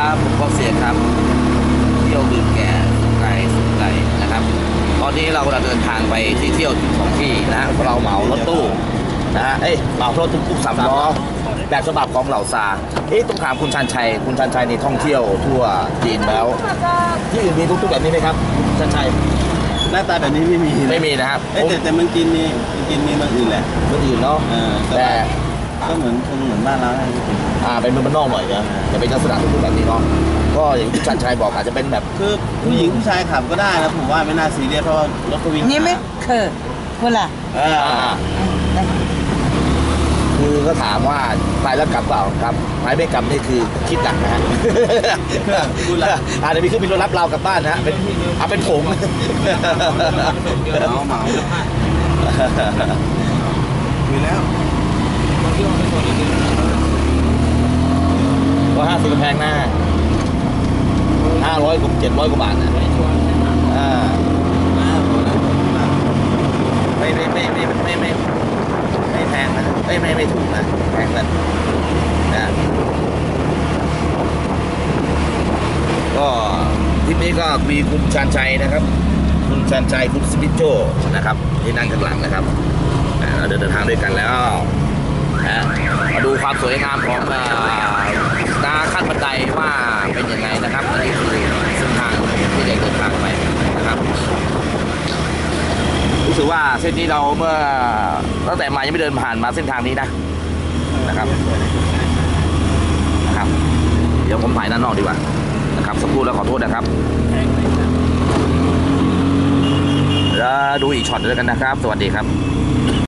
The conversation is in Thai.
นะครับ เที่ยวดื่มแก่สุขไก่สุขไก่นะครับ ตอนนี้เรากำลังเดินทางไปที่เที่ยวสองที่นะฮะเราเหมารถตู้นะฮะเอ้ยเหมารถตุ๊กๆสามล้อแบบฉบับของเหล่าซาเอ๊ะต้องถามคุณชันชัย คุณชันชัยนี่ท่องเที่ยวทั่วจีนแล้ว ที่อื่นมีตุ๊กๆแบบนี้ไหมครับคุณชันชัยหน้าตาแบบนี้ไม่มีนะไม่มีนะครับเอ้ยแต่แต่เมันกินมีมันกินมีเมืองอื่นแหละคนอื่นเนาะเออแต่ ก็เหมือนคงเหมือนบ้านเราให้กินอ่าเป็นเมืองบ้านนอกหน่อยนะจะเป็นลักษณะตุ๊กๆแบบนี้เนาะก็อย่างที่คุณชันชัยบอกอาจจะเป็นแบบคือผู้หญิงผู้ชายขับก็ได้นะผมว่าไม่น่าซีเรียสเพราะว่ารถก็วิ่งนี่ไหมเคอเวลาเอออ่าคือก็ถามว่าไปแล้วกลับเปล่าครับไปไม่กลับนี่คือคิดหนักนะฮะพูดละอาจจะมีเครื่องบินรถรับเรากลับบ้านนะฮะเป็นเอาเป็นผงเหมาเหมาคุยแล้ว ร้อแพงหน้าห้าร้อยกว่าเจ็ดร้อยกว่าบาทนะอ่าไม่ไม่ไม่ไม่ไม่ไม่ไม่แพงนะไม่ไม่ไม่ถูกนะแพงกันนะก็ทริปนี้ก็มีคุณชานชัยนะครับ คุณชานชัยคุณสปิโจนะครับ ที่นั่งข้างหลังนะครับเราเดินทางด้วยกันแล้วนะมาดูความสวยงามของอ่านาขั้นบันไดว่าเป็นยังไงนะครับอันนี้คือเส้นทางที่เด็กเดินทางไปนะครับ รู้สึก ว่าเส้นนี้เราเมื่อตั้งแต่มายังไม่เดินผ่านมาเส้นทางนี้นะนะครับนะครับ เดี๋ยวผมถ่ายด้านนอกดีกว่านะครับสักครู่แล้วขอโทษนะครับแล้วดูอีกช็อตด้วยกันนะครับ สวัสดีครับ